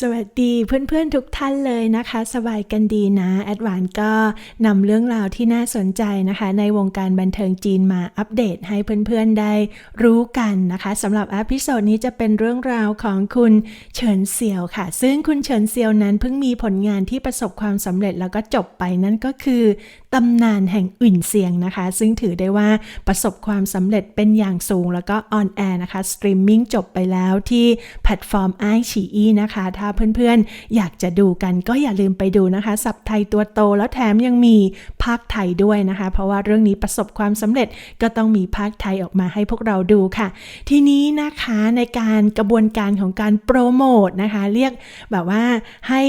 สวัสดีเพื่อนๆทุกท่านเลยนะคะ สบายกันดีนะ แอดวานก็นำเรื่องราวที่น่าสนใจนะคะ ในวงการบันเทิงจีนมาอัปเดตให้เพื่อนๆได้รู้กันนะคะสำหรับอพิโซดนี้จะเป็นเรื่องราวของคุณเฉินเซียวค่ะ ซึ่งคุณเฉินเซียวนั้นเพิ่งมีผลงานที่ประสบความสำเร็จแล้วก็จบไปนั่นก็คือตำนานแห่งอื่นเสียงนะคะ ซึ่งถือได้ว่าประสบความสำเร็จเป็นอย่างสูงแล้วก็ออนแอร์นะคะสตรีมมิ่งจบไปแล้วที่แพลตฟอร์มไอชีอีนะคะถ้เพื่อนๆ อยากจะดูกันก็อย่าลืมไปดูนะคะ สับไทยตัวโตแล้วแถมยังมี ภาคไทยด้วยนะคะ เพราะว่าเรื่องนี้ประสบความสำเร็จก็ต้องมีภาคไทยออกมาให้พวกเราดูค่ะ ทีนี้นะคะในการกระบวนการของการโปรโมทนะคะ เรียกแบบว่าให้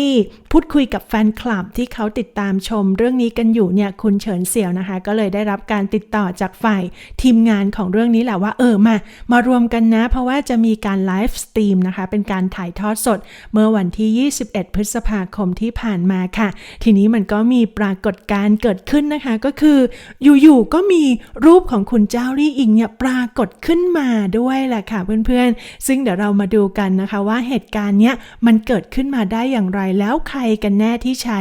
พูดคุยกับแฟนคลับที่เขาติดตามชม เรื่องนี้กันอยู่เนี่ยคุณเฉินเสี่ยวนะคะ ก็เลยได้รับการติดต่อจากฝ่ายทีมงานของเรื่องนี้แหละว่าเออมามารวมกันนะ เพราะว่าจะมีการไลฟ์สตรีมนะคะ เป็นการถ่ายทอดสดเมื่อวันที่ 21 พฤษภาคมที่ผ่านมาค่ะ ทีนี้มันก็มีปรากฏการณ์เกิดขึ้นนะคะก็คืออยู่ๆก็มีรูปของคุณเจ้าลี่อิงเนี่ยปรากฏขึ้นมาด้วยแหละค่ะเพื่อนๆ ซึ่งเดี๋ยวเรามาดูกันนะคะว่าเหตุการณ์เนี้ยมันเกิดขึ้นมาได้อย่างไรแล้วใครกันแน่ที่ใช้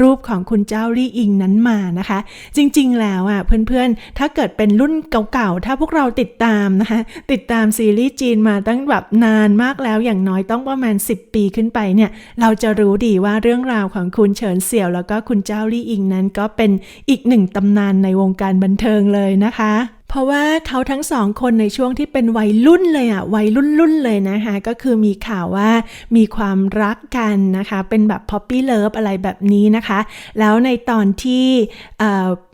รูปของคุณเจ้าลี่อิงนั้นมานะคะ จริงๆแล้วอะเพื่อนๆ ถ้าเกิดเป็นรุ่นเก่าๆ ถ้าพวกเราติดตามนะคะติดตามซีรีส์จีนมาตั้งแบบนานมากแล้วอย่างน้อยต้องประมาณ 10 ปีขึ้นไปเนี่ยเราจะรู้ดีว่าเรื่องราวของคุณเฉินเสี่ยว แล้วก็คุณเจ้าลี่อิงนั้นก็เป็นอีกหนึ่งตำนานในวงการบันเทิงเลยนะคะ ราะว่าเขาทั้งสองคนในช่วงที่เป็นวัยรุ่นเลยอะวัยรุ่นรุ่นเลยนะคะ ก็คือมีข่าวว่ามีความรักกันนะคะ เป็นแบบพ o ปปี้เลิฟอะไรแบบนี้นะคะ แล้วในตอนที่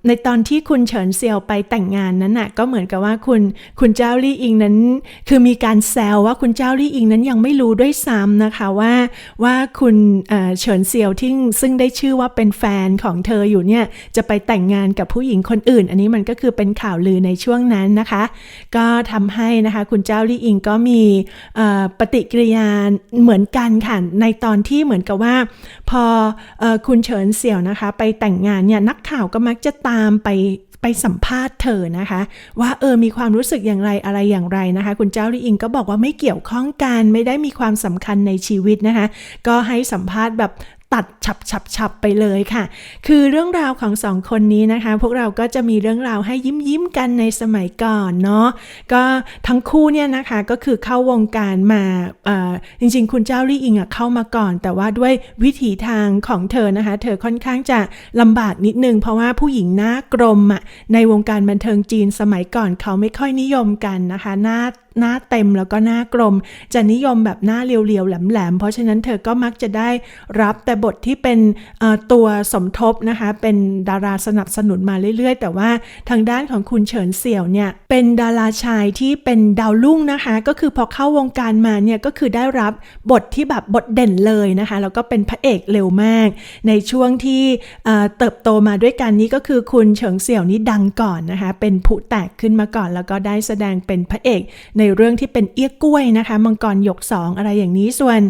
ในตอนที่คุณเฉินเซียวไปแต่งงานนั้นน่ะก็เหมือนกับว่าคุณคุณเจ้าลี่อิงนั้น คือมีการแซวว่าคุณเจ้าลี่อิงนั้นยังไม่รู้ด้วยซ้ำนะคะว่าว่าคุณเฉินเซียวที่ซึ่งได้ชื่อว่าเป็นแฟนของเธออยู่เนี่ยจะไปแต่งงานกับผู้หญิงคนอื่น อันนี้มันก็คือเป็นข่าวลือในช่วงวงนั้นนะคะ ก็ทำให้นะคะคุณเจ้าลี่อิงก็มีปฏิกิริยาเหมือนกันค่ะในตอนที่เหมือนกับว่า พออคุณเฉินเซี่ยวนะคะ ไปแต่งงานเนี่ยนักข่าวก็มักจะตามไปไปสัมภาษณ์เธอนะคะ ว่าเออมีความรู้สึกอย่างไรอะไรอย่างไรนะคะ คุณเจ้าลี่อิงก็บอกว่าไม่เกี่ยวข้องกันไม่ได้มีความสำคัญในชีวิตนะคะ ก็ให้สัมภาษณ์แบบ ตัดฉับฉับฉับไปเลยค่ะ คือเรื่องราวของสองคนนี้นะคะ พวกเราก็จะมีเรื่องราวให้ยิ้มยิ้มกันในสมัยก่อนเนาะ ก็ทั้งคู่เนี่ยนะคะก็คือเข้าวงการมาจริงๆ คุณเจ้าลี่อิงอะเข้ามาก่อน แต่ว่าด้วยวิถีทางของเธอนะคะ เธอค่อนข้างจะลำบากนิดนึง เพราะว่าผู้หญิงหน้ากลมอะในวงการบันเทิงจีนสมัยก่อนเขาไม่ค่อยนิยมกันนะคะ หน้าหน้าเต็มแล้วก็หน้ากลม จะนิยมแบบหน้าเรียวๆแหลมๆ เพราะฉะนั้นเธอก็มักจะได้รับแต่บทที่เป็นตัวสมทบนะคะ เป็นดาราสนับสนุนมาเรื่อยๆ แต่ว่าทางด้านของคุณเฉินเสี่ยวเนี่ย เป็นดาราชายที่เป็นดาวรุ่งนะคะ ก็คือพอเข้าวงการมาเนี่ยก็คือได้รับบทที่แบบบทเด่นเลยนะคะแล้วก็เป็นพระเอกเร็วมาก ในช่วงที่เติบโตมาด้วยกันนี้ก็คือคุณเฉิงเสี่ยวนี้ดังก่อนนะคะเป็นผู้แตกขึ้นมาก่อน แล้วก็ได้แสดงเป็นพระเอกในในเรื่องที่เป็นเอี้ยกล้วยนะคะมังกรหยกสองอะไรอย่างนี้ส่วน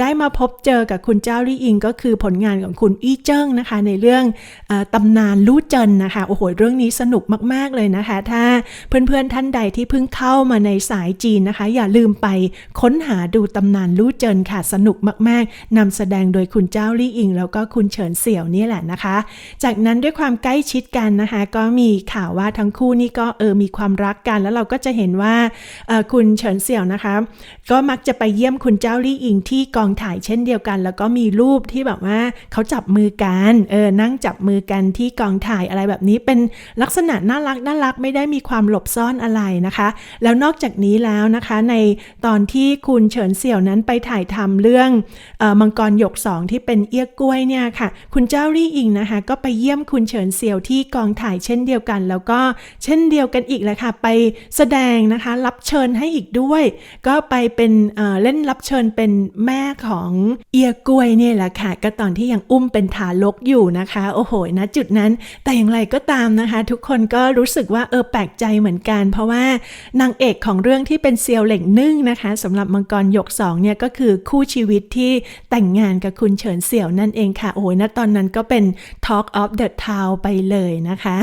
ได้มาพบเจอกับคุณเจ้าลี่อิง ก็คือผลงานของคุณอี้เจิ้งนะคะ ในเรื่องอตำนานลู่เจินนะคะโอ้โหเรื่องนี้สนุกมากๆเลยนะคะ ถ้าเพื่อนๆท่านใดที่เพิ่งเข้ามาในสายจีนนะคะ อย่าลืมไปค้นหาดูตำนานลู่เจินค่ะสนุกมากๆนำแสดงโดยคุณเจ้าลี่อิง แล้วก็คุณเฉินเสี่ยวนี่แหละนะคะ จากนั้นด้วยความใกล้ชิดกันนะคะ ก็มีข่าวว่าทั้งคู่นี่ก็เออมีความรักกัน แล้วเราก็จะเห็นว่าคุณเฉินเสี่ยวนะคะ ก็มักจะไปเยี่ยมคุณเจ้าลี่อิงที่กองถ่ายเช่นเดียวกัน แล้วก็มีรูปที่แบบว่าเขาจับมือกันเออนั่งจับมือกันที่กองถ่ายอะไรแบบนี้เป็นลักษณะน่ารักน่ารักไม่ได้มีความหลบซ่อนอะไรนะคะ แล้วนอกจากนี้แล้วนะคะในตอนที่คุณเฉินเสี่ยวนั้นไปถ่ายทำเรื่องออมังกรหยกสองที่เป็นเอี้ยกล้วยเนี่ยค่ะ คุณเจ้าลี่อิงนะคะ ก็ไปเยี่ยมคุณเฉินเสี่ยวที่กองถ่ายเช่นเดียวกัน แล้วก็เช่นเดียวกันอีกแหละค่ะไปแสดงนะคะ รับเชิญให้อีกด้วย ก็ไปเป็นเเล่นรับเชิญเป็นแม่ของเอียกล้วยเนี่ยแหละค่ะ ก็ตอนที่ยังอุ้มเป็นทารกอยู่นะคะ โอ้โหนะจุดนั้นแต่อย่างไรก็ตามนะคะ ทุกคนก็รู้สึกว่าเออแปลกใจเหมือนกัน เพราะว่านางเอกของเรื่องที่เป็นเซียวเหล่งนึ่งนะคะสำหรับมังกรหยกสองเนี่ยก็คือคู่ชีวิตที่แต่งงานกับคุณเฉินเสี่ยวนั่นเองค่ะโอ้ยนะตอนนั้นก็เป็น Talk of the Town ไปเลยนะคะ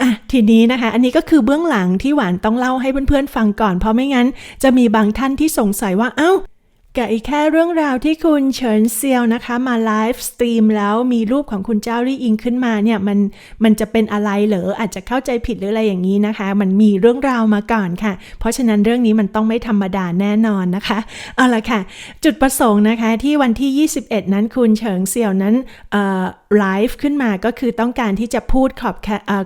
อะทีนี้นะคะ อันนี้ก็คือเบื้องหลังที่หวานต้องเล่าให้เพื่อนๆฟังก่อนเพราะไม่งั้นจะมีบางท่านที่สงสัยว่าเอา้า กับอีกแค่เรื่องราวที่คุณเฉินเซียวนะคะมาไลฟ์สตรีมแล้วมีรูปของคุณเจ้าลี่อิงขึ้นมาเนี่ยมันมันจะเป็นอะไรเหรออาจจะเข้าใจผิดหรืออะไรอย่างนี้นะคะ มันมีเรื่องราวมาก่อนค่ะ เพราะฉะนั้นเรื่องนี้มันต้องไม่ธรรมดาแน่นอนนะคะเอาละค่ะ จุดประสงค์นะคะที่วันที่ 21 นั้นคุณเฉิงเซียวนั้นไลฟ์ขึ้นมาก็คือต้องการที่จะพูดขอบ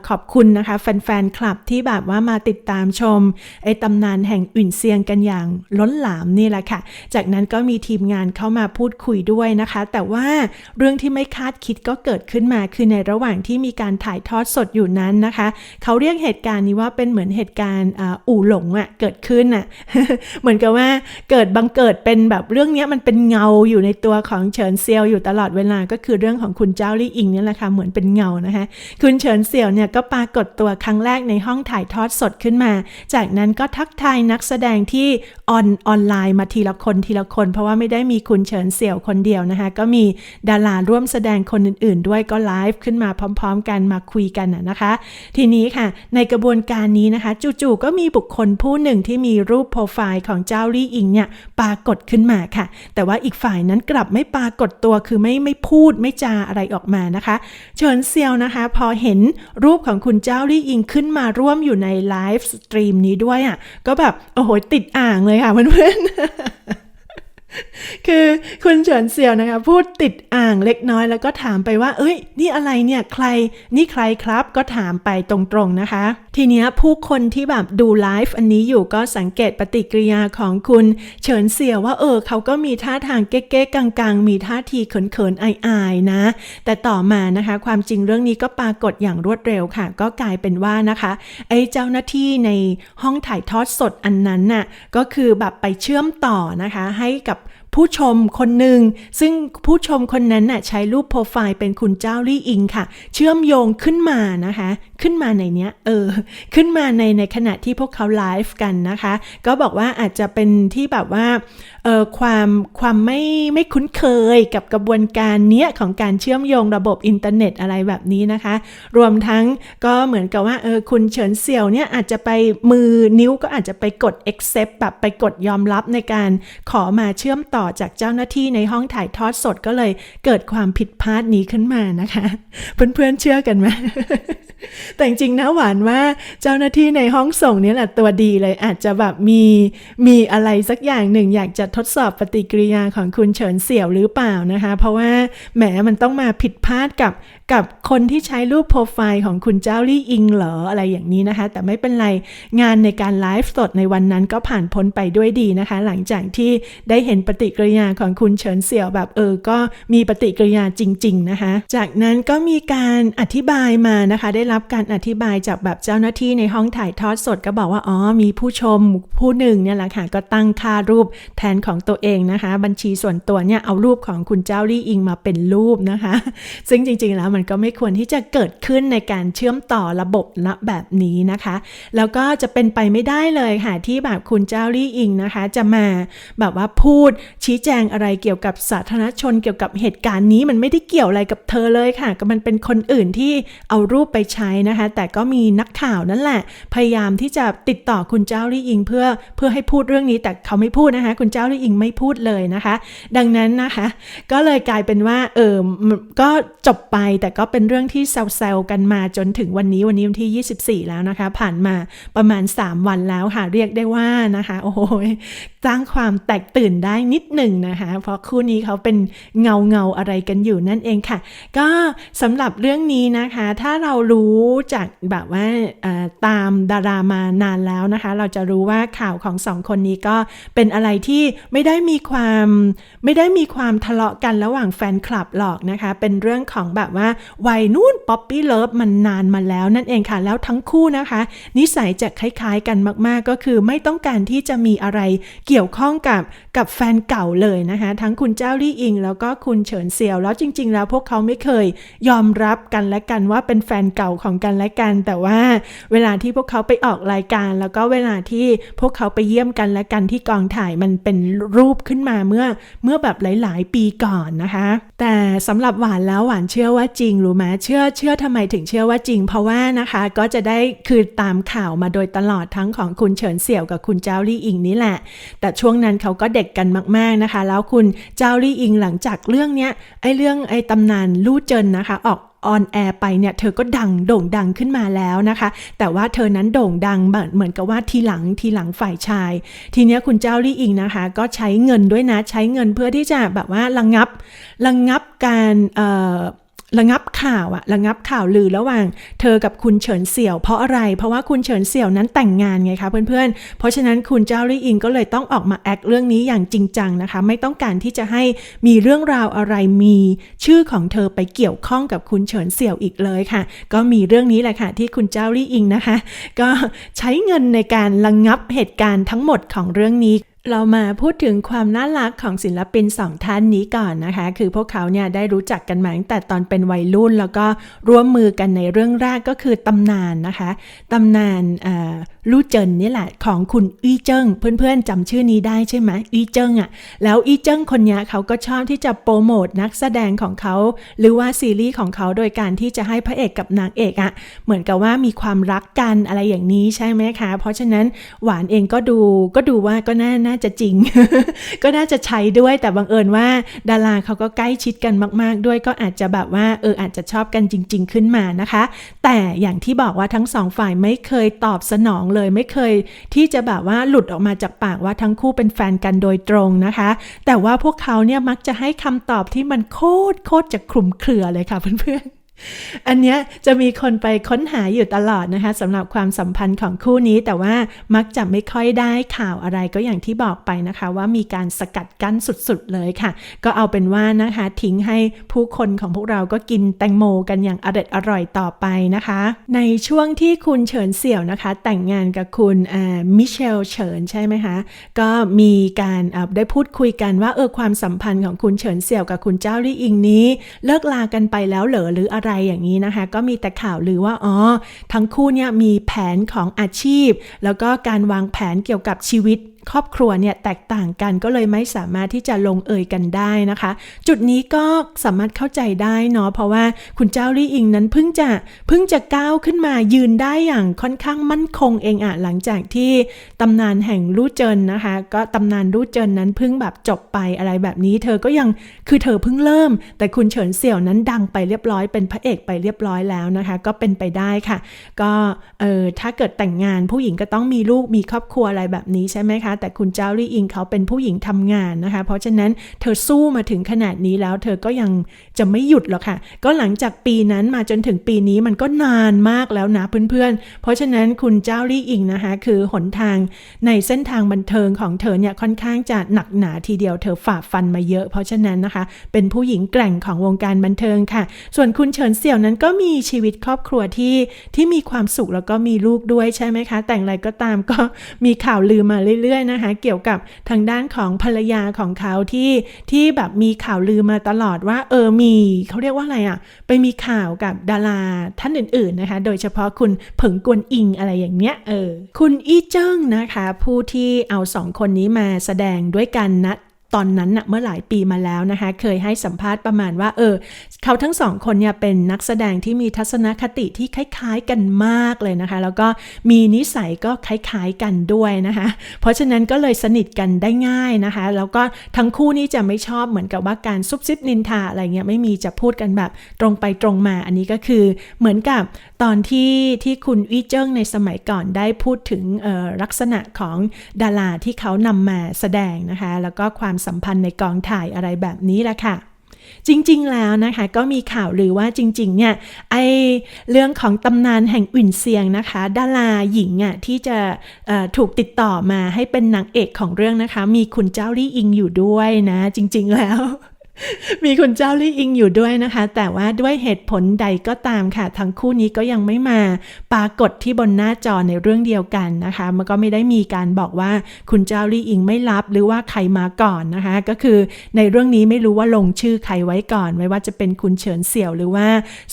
ขอบคุณนะคะแฟนๆ คลับที่แบบว่ามาติดตามชมไอ้ตำนานแห่งอุ่นเซียงกันอย่างล้นหลามนี่แหละค่ะ จากนั้นก็มีทีมงานเข้ามาพูดคุยด้วยนะคะ แต่ว่าเรื่องที่ไม่คาดคิดก็เกิดขึ้นมา คือในระหว่างที่มีการถ่ายทอดสดอยู่นั้นนะคะ เขาเรียกเหตุการณ์นี้ว่าเป็นเหมือนเหตุการณ์อู่หลงอะ่ะเกิดขึ้นอะ่ะเหมือนกับว่าเกิดบังเกิดเป็นแบบเรื่องนี้มันเป็นเงาอยู่ในตัวของเฉินเซียวอยู่ตลอดเวลาก็คือเรื่องของคุณเจ้าลี่อิงนี่แหละค่ะเหมือนเป็นเงานะคะคุณเฉินเซียวเนี่ยก็ปรากฏตัวครั้งแรกในห้องถ่ายทอดสดขึ้นมา จากนั้นก็ทักทายนักแสดงที่ออนออนไลน์มาทีละคนทีละคน เพราะว่าไม่ได้มีคุณเฉินเสี่ยวคนเดียวนะคะ ก็มีดาราร่วมแสดงคนอื่น ๆ ด้วยก็ไลฟ์ขึ้นมาพร้อม ๆ กันมาคุยกันนะคะ ทีนี้ค่ะ ในกระบวนการนี้นะคะ จู่ๆก็มีบุคคลผู้หนึ่งที่มีรูปโปรไฟล์ของเจ้าลี่อิงเนี่ยปรากฏขึ้นมาค่ะ แต่ว่าอีกฝ่ายนั้นกลับไม่ปรากฏตัวคือไม่ไม่พูดไม่จาอะไรออกมานะคะ เฉินเซียวนะคะ พอเห็นรูปของคุณเจ้าลี่อิงขึ้นมาร่วมอยู่ในไลฟ์สตรีมนี้ด้วยอะก็แบบโอ้โหติดอ่างเลยค่ะเพื่อนๆ คือคุณเฉินเสี่ยวนะคะ พูดติดอ่างเล็กน้อยแล้วก็ถามไปว่า เอ้ย นี่อะไรเนี่ยใคร นี่ใครครับก็ถามไปตรงๆนะคะ ทีนี้ผู้คนที่แบบดูไลฟ์อันนี้อยู่ก็สังเกตปฏิกิริยาของคุณเฉินเสี่ยวว่าเออเขาก็มีท่าทางเก๊ๆกังๆ มีท่าทีเขินๆอายๆนะ แต่ต่อมานะคะ ความจริงเรื่องนี้ก็ปรากฏอย่างรวดเร็วค่ะ ก็กลายเป็นว่านะคะไอ้เจ้าหน้าที่ในห้องถ่ายทอดสดอันนั้นน่ะก็คือแบบไปเชื่อมต่อนะคะ ให้กับ up. ผู้ชมคนหนึ่ง ซึ่งผู้ชมคนนั้นน่ะใช้รูปโปรไฟล์เป็นคุณเจ้าลี่อิงค่ะ เชื่อมโยงขึ้นมานะคะ ขึ้นมาในเนี้ยเออ ขึ้นมาในในขณะที่พวกเขาไลฟ์กันนะคะ ก็บอกว่าอาจจะเป็นที่แบบว่าเออความความไม่ไม่คุ้นเคยกับกระบวนการเนี้ยของการเชื่อมโยงระบบอินเทอร์เน็ตอะไรแบบนี้นะคะ รวมทั้งก็เหมือนกับว่าเออคุณเฉินเสี่ยวเนี่ยอาจจะไปมือนิ้วก็อาจจะไปกด accept แบบไปกดยอมรับในการขอมาเชื่อมต่อจากเจ้าหน้าที่ในห้องถ่ายทอดสดก็เลยเกิดความผิดพลาดนี้ขึ้นมานะคะ เพื่อนๆเชื่อกันไหมแต่จริงนะหวานว่าเจ้าหน้าที่ในห้องส่งนี่แหละตัวดีเลยอาจจะแบบมีมีอะไรสักอย่างหนึ่ง อยากจะทดสอบปฏิกิริยาของคุณเฉินเสี่ยวหรือเปล่านะคะ เพราะว่าแหมมันต้องมาผิดพลาดกับกับคนที่ใช้รูปโปรไฟล์ของคุณเจ้าลี่อิงเหรออะไรอย่างนี้นะคะ แต่ไม่เป็นไรงานในการไลฟ์สดในวันนั้นก็ผ่านพ้นไปด้วยดีนะคะ หลังจากที่ได้เห็นปฏิกิริยาของคุณเฉินเสี่ยวแบบเออ ก็มีปฏิกิริยาจริง ๆ นะคะ จากนั้นก็มีการอธิบายมานะคะ ได้รับการอธิบายจากแบบเจ้าหน้าที่ในห้องถ่ายทอดสดก็บอกว่าอ๋อมีผู้ชมผู้หนึ่งเนี่ยแหละค่ะก็ตั้งค่ารูปแทนของตัวเองนะคะ บัญชีส่วนตัวเนี่ยเอารูปของคุณเจ้าลี่อิงมาเป็นรูปนะคะ ซึ่งจริงๆแล้วมันก็ไม่ควรที่จะเกิดขึ้นในการเชื่อมต่อระบบนะแบบนี้นะคะ แล้วก็จะเป็นไปไม่ได้เลยค่ะที่แบบคุณเจ้าลี่อิงนะคะ จะมาแบบว่าพูดชี้แจงอะไรเกี่ยวกับสาธารณชนเกี่ยวกับเหตุการณ์นี้มันไม่ได้เกี่ยวอะไรกับเธอเลยค่ะ ก็มันเป็นคนอื่นที่เอารูปไปใช้นะคะ แต่ก็มีนักข่าวนั่นแหละ พยายามที่จะติดต่อคุณเจ้าลี่อิงเพื่อเพื่อให้พูดเรื่องนี้แต่เขาไม่พูดนะคะ คุณเจ้าลี่อิงไม่พูดเลยนะคะ ดังนั้นนะคะ ก็เลยกลายเป็นว่าเออก็จบไปแต่ก็เป็นเรื่องที่แซวๆกันมาจนถึงวันนี้วันนี้วันที่ 24 แล้วนะคะ ผ่านมาประมาณ 3 วันแล้วค่ะเรียกได้ว่านะคะ โอ้โหสร้างความแตกตื่นได้นิดหนึ่งนะคะ เพราะคู่นี้เขาเป็นเงาเงาอะไรกันอยู่นั่นเองค่ะ ก็สำหรับเรื่องนี้นะคะ ถ้าเรารู้จากแบบว่าตามดารามานานแล้วนะคะ เราจะรู้ว่าข่าวของสองคนนี้ก็เป็นอะไรที่ไม่ได้มีความไม่ได้มีความทะเลาะกันระหว่างแฟนคลับหรอกนะคะ เป็นเรื่องของแบบว่าวัยนู่นป๊อปปี้เลิฟมันนานมาแล้วนั่นเองค่ะ แล้วทั้งคู่นะคะ นิสัยจะคล้ายๆกันมาก ๆ ก็คือไม่ต้องการที่จะมีอะไรเกี่ยวข้องกับกับแฟนเก่าเลยนะคะ ทั้งคุณเจ้าลี่อิง แล้วก็คุณเฉินเซียว แล้วจริง ๆ แล้วพวกเขาไม่เคยยอมรับกันและกันว่าเป็นแฟนเก่าของกันและกัน แต่ว่าเวลาที่พวกเขาไปออกรายการ แล้วก็เวลาที่พวกเขาไปเยี่ยมกันและกันที่กองถ่ายมันเป็นรูปขึ้นมาเมื่อเมื่อแบบหลาย ๆ ปีก่อนนะคะ แต่สำหรับหวานแล้วหวานเชื่อว่าจริงรู้ไหมเชื่อเชื่อทำไมถึงเชื่อว่าจริง เพราะว่านะคะก็จะได้คือตามข่าวมาโดยตลอดทั้งของคุณเฉินเสี่ยวกับคุณเจ้าลี่อิงนี่แหละ แต่ช่วงนั้นเขาก็เด็กกันมากากนะคะ แล้วคุณเจ้าลี่อิงหลังจากเรื่องเนี้ยไอเรื่องไอตำนานลู่เจินนะคะ ออกออนแอร์ไปเนี่ยเธอก็ดังโด่งดังขึ้นมาแล้วนะคะ แต่ว่าเธอนั้นโด่งดังเหมือนเหมือนกับว่าทีหลังทีหลังฝ่ายชาย ทีเนี้ยคุณเจ้าลี่อิงนะคะ ก็ใช้เงินด้วยนะใช้เงินเพื่อที่จะแบบว่าระงับระงับการเอ่อ ระงับข่าวอะระงับข่าวลือระหว่างเธอกับคุณเฉินเสี่ยว เพราะอะไร เพราะว่าคุณเฉินเสี่ยวนั้นแต่งงานไงคะเพื่อนๆ เพราะฉะนั้นคุณเจ้าลี่อิงก็เลยต้องออกมาแอคเรื่องนี้อย่างจริงจังนะคะ ไม่ต้องการที่จะให้มีเรื่องราวอะไรมีชื่อของเธอไปเกี่ยวข้องกับคุณเฉินเสี่ยวอีกเลยค่ะ ก็มีเรื่องนี้แหละค่ะที่คุณเจ้าลี่อิงนะคะ ก็ใช้เงินในการระงับเหตุการณ์ทั้งหมดของเรื่องนี้ เรามาพูดถึงความน่ารักของศิลปินสองท่านนี้ก่อนนะคะ คือพวกเขาเนี่ยได้รู้จักกันมาตั้งแต่ตอนเป็นวัยรุ่น แล้วก็ร่วมมือกันในเรื่องแรกก็คือตำนานนะคะตำนานลู่เจินนี่แหละของคุณอี้เจิ้งเพื่อนๆจำชื่อนี้ได้ใช่ไหมอี้เจิ้งอะ่ะแล้วอี้เจิ้งคนนี้เขาก็ชอบที่จะโปรโมทนักแสดงของเขา หรือว่าซีรีส์ของเขาโดยการที่จะให้พระเอกกับนางเอกอะ่ะเหมือนกับว่ามีความรักกันอะไรอย่างนี้ใช่ไหมคะ เพราะฉะนั้นหวานเองก็ดูก็ดูว่าก็น่าน่าจะจริง ก็น่าจะใช้ด้วยแต่บังเอิญว่า ดาราเขาก็ใกล้ชิดกันมาก ๆ ด้วยก็อาจจะแบบว่าเอออาจจะชอบกันจริง ๆ ขึ้นมานะคะ แต่อย่างที่บอกว่าทั้งสองฝ่ายไม่เคยตอบสนองเลยไม่เคย ที่จะแบบว่าหลุดออกมาจากปากว่าทั้งคู่เป็นแฟนกันโดยตรงนะคะ แต่ว่าพวกเขาเนี่ยมักจะให้คำตอบที่มันโคตรโคตรจะคลุมเครือเลยค่ะเพื่อนๆ อันเนี้ยจะมีคนไปค้นหาอยู่ตลอดนะคะสำหรับความสัมพันธ์ของคู่นี้ แต่ว่ามักจะไม่ค่อยได้ข่าวอะไรก็อย่างที่บอกไปนะคะ ว่ามีการสกัดกั้นสุดๆเลยค่ะ ก็เอาเป็นว่านะคะทิ้งให้ผู้คนของพวกเราก็กินแตงโมกันอย่างอร่อยอร่อยต่อไปนะคะ ในช่วงที่คุณเฉินเสี่ยวนะคะ แต่งงานกับคุณมิเชลเฉินใช่ไหมคะก็มีการได้พูดคุยกันว่าเออความสัมพันธ์ของคุณเฉินเสี่ยวกับคุณเจ้าลี่อิงนี้ เลิกลากันไปแล้วเหรอหรืออะไรอย่างนี้นะคะ ก็มีแต่ข่าวลือว่าอ๋อทั้งคู่เนี่ยมีแผนของอาชีพ แล้วก็การวางแผนเกี่ยวกับชีวิต ครอบครัวเนี่ยแตกต่างกันก็เลยไม่สามารถที่จะลงเอยกันได้นะคะ จุดนี้ก็สามารถเข้าใจได้เนาะเพราะว่าคุณเจ้าลี่อิงนั้นเพิ่งจะเพิ่งจะก้าวขึ้นมายืนได้อย่างค่อนข้างมั่นคงเองอะหลังจากที่ตำนานแห่งลู่เจินนะคะ ก็ตำนานลู่เจินนั้นเพิ่งแบบจบไปอะไรแบบนี้ เธอก็ยังคือเธอเพิ่งเริ่ม แต่คุณเฉินเสี่ยวนั้นดังไปเรียบร้อยเป็นพระเอกไปเรียบร้อยแล้วนะคะ ก็เป็นไปได้ค่ะ ก็เออถ้าเกิดแต่งงานผู้หญิงก็ต้องมีลูกมีครอบครัวอะไรแบบนี้ใช่ไหมคะแต่คุณเจ้าลี่อิงเขาเป็นผู้หญิงทำงานนะคะ เพราะฉะนั้นเธอสู้มาถึงขนาดนี้แล้ว เธอก็ยังจะไม่หยุดหรอกค่ะ ก็หลังจากปีนั้นมาจนถึงปีนี้มันก็นานมากแล้วนะเพื่อนๆ เพราะฉะนั้นคุณเจ้าลี่อิงนะคะคือหนทางในเส้นทางบันเทิงของเธอเนี่ยค่อนข้างจะหนักหนาทีเดียวเธอฝ่าฟันมาเยอะ เพราะฉะนั้นนะคะ เป็นผู้หญิงแกร่งของวงการบันเทิงค่ะ ส่วนคุณเฉินเสี่ยวนั้นก็มีชีวิตครอบครัวที่ที่มีความสุขแล้วก็มีลูกด้วยใช่ไหมคะ แต่งอะไรก็ตามก็มีข่าวลือมาเรื่อยนะคะเกี่ยวกับทางด้านของภรรยาของเขาที่ที่แบบมีข่าวลือมาตลอดว่าเออมีเขาเรียกว่าอะไรอะ่ะ ไปมีข่าวกับดาราท่านอื่นๆนะคะ โดยเฉพาะคุณเผิงกวนอิงอะไรอย่างเนี้ยเออคุณอี้เจิ้งนะคะ ผู้ที่เอาสองคนนี้มาแสดงด้วยกันนะ ตอนนั้นนะเมื่อหลายปีมาแล้วนะคะ เคยให้สัมภาษณ์ประมาณว่า เออ เขาทั้งสองคนเนี่ยเป็นนักแสดงที่มีทัศนคติที่คล้าย ๆกันมากเลยนะคะ แล้วก็มีนิสัยก็คล้าย ๆกันด้วยนะคะ เพราะฉะนั้นก็เลยสนิทกันได้ง่ายนะคะ แล้วก็ทั้งคู่นี่จะไม่ชอบเหมือนกับว่าการซุบซิบนินทาอะไรเงี้ยไม่มีจะพูดกันแบบตรงไปตรงมา อันนี้ก็คือเหมือนกับตอนที่ที่คุณวิเจิ้งในสมัยก่อนได้พูดถึงลักษณะของดาราที่เขานำมาแสดงนะคะ แล้วก็ความสัมพันธ์ในกองถ่ายอะไรแบบนี้แหละค่ะจริงๆ แล้วนะคะก็มีข่าวหรือว่าจริงๆ เนี่ยไอเรื่องของตำนานแห่งอุ่นเซียงนะคะดาราหญิงอะที่จะถูกติดต่อมาให้เป็นนางเอกของเรื่องนะคะ มีคุณเจ้าลี่อิงอยู่ด้วยนะ จริงๆแล้ว มีคุณเจ้าลี่อิงอยู่ด้วยนะคะ แต่ว่าด้วยเหตุผลใดก็ตามค่ะ ทั้งคู่นี้ก็ยังไม่มาปรากฏที่บนหน้าจอในเรื่องเดียวกันนะคะ มันก็ไม่ได้มีการบอกว่าคุณเจ้าลี่อิงไม่รับหรือว่าใครมาก่อนนะคะ ก็คือในเรื่องนี้ไม่รู้ว่าลงชื่อใครไว้ก่อน ไม่ว่าจะเป็นคุณเฉินเสี่ยวหรือว่า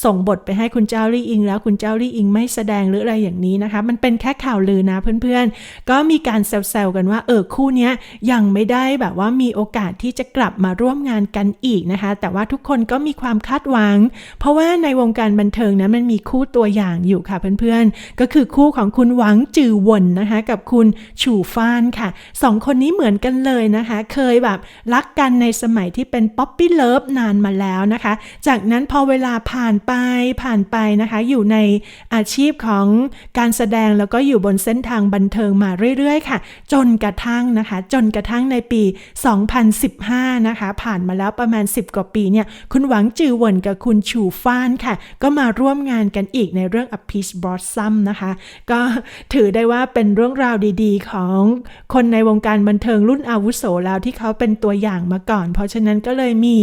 ส่งบทไปให้คุณเจ้าลี่อิง แล้วคุณเจ้าลี่อิงไม่แสดงหรืออะไรอย่างนี้นะคะ มันเป็นแค่ข่าวลือนะเพื่อนๆ ก็มีการแซวๆกันว่าเออคู่นี้ยังไม่ได้แบบว่ามีโอกาสที่จะกลับมาร่วมงานกันอีกนะคะ แต่ว่าทุกคนก็มีความคาดหวัง เพราะว่าในวงการบันเทิงนะมันมีคู่ตัวอย่างอยู่ค่ะเพื่อนๆ ก็คือคู่ของคุณหวังจือวนนะคะ กับคุณฉู่ฟ้านค่ะสองคนนี้เหมือนกันเลยนะคะ เคยแบบรักกันในสมัยที่เป็นป๊อปปี้เลิฟนานมาแล้วนะคะ จากนั้นพอเวลาผ่านไปผ่านไปนะคะ อยู่ในอาชีพของการแสดงแล้วก็อยู่บนเส้นทางบันเทิงมาเรื่อยๆ ค่ะ จนกระทั่งนะคะ จนกระทั่งในปี 2015 นะคะ ผ่านมาแล้วประมาณ 10 กว่าปีเนี่ยคุณหวังจือหวินกับคุณฉูฟ้านค่ะ ก็มาร่วมงานกันอีกในเรื่อง A Peach Blossom นะคะ ก็ถือได้ว่าเป็นเรื่องราวดีๆ ของคนในวงการบันเทิงรุ่นอาวุโสแล้วที่เขาเป็นตัวอย่างมาก่อน เพราะฉะนั้นก็เลยมี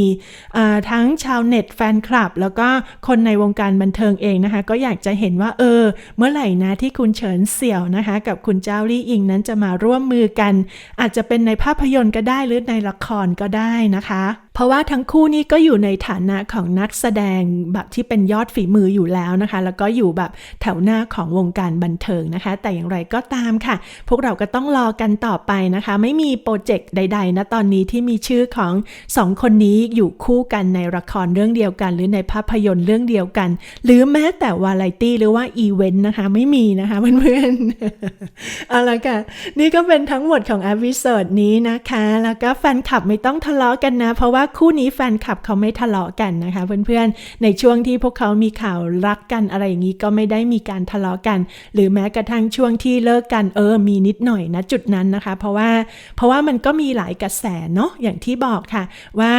ทั้งชาวเน็ตแฟนคลับ แล้วก็คนในวงการบันเทิงเองนะคะ ก็อยากจะเห็นว่าเออ เมื่อไหร่นะที่คุณเฉินเสี่ยวนะคะ กับคุณเจ้าลี่อิงนั้นจะมาร่วมมือกัน อาจจะเป็นในภาพยนตร์ก็ได้หรือในละครก็ได้นะคะ เพราะว่าทั้งคู่นี้ก็อยู่ในฐานะของนักแสดงแบบที่เป็นยอดฝีมืออยู่แล้วนะคะ แล้วก็อยู่แบบแถวหน้าของวงการบันเทิงนะคะ แต่อย่างไรก็ตามค่ะ พวกเราก็ต้องรอกันต่อไปนะคะ ไม่มีโปรเจกต์ใด ๆ นะตอนนี้ที่มีชื่อของสองคนนี้อยู่คู่กันในละครเรื่องเดียวกัน หรือในภาพยนตร์เรื่องเดียวกัน หรือแม้แต่วาไรตี้หรือว่าอีเวนต์นะคะไม่มีนะคะเพื่อนๆเอาละค่ะนี่ก็เป็นทั้งหมดของอ p ิโซดนี้นะคะ แล้วก็แฟนคลับไม่ต้องทะเลาะกันนะ เพราะว่าคู่นี้แฟนคลับเขาไม่ทะเลาะกันนะคะ เพื่อนๆ ในช่วงที่พวกเขามีข่าวรักกันอะไรอย่างนี้ก็ไม่ได้มีการทะเลาะกัน หรือแม้กระทั่งช่วงที่เลิกกันเออมีนิดหน่อยนะจุดนั้นนะคะ เพราะว่าเพราะว่ามันก็มีหลายกระแสเนาะอย่างที่บอกค่ะ ว่า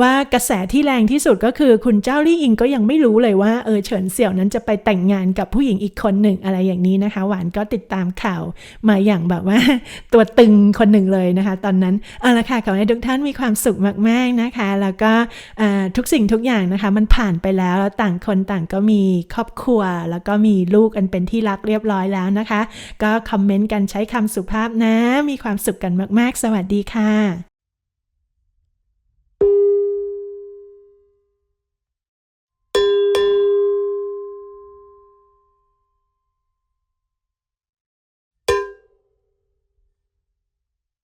ว่ากระแสที่แรงที่สุดก็คือคุณเจ้าลี่อิงก็ยังไม่รู้เลยว่าเออเฉินเสี่ยวนั้นจะไปแต่งงานกับผู้หญิงอีกคนหนึ่งอะไรอย่างนี้นะคะ หวานก็ติดตามข่าวมาอย่างแบบว่าตัวตึงคนหนึ่งเลยนะคะ ตอนนั้นเอาละค่ะขอให้ทุกท่านมีความสุขมากๆนะคะ แล้วก็ทุกสิ่งทุกอย่างนะคะ มันผ่านไปแล้วแล้วต่างคนต่างก็มีครอบครัว แล้วก็มีลูกอันเป็นที่รักเรียบร้อยแล้วนะคะ ก็คอมเมนต์กันใช้คำสุภาพนะ มีความสุขกันมาก ๆ สวัสดีค่ะ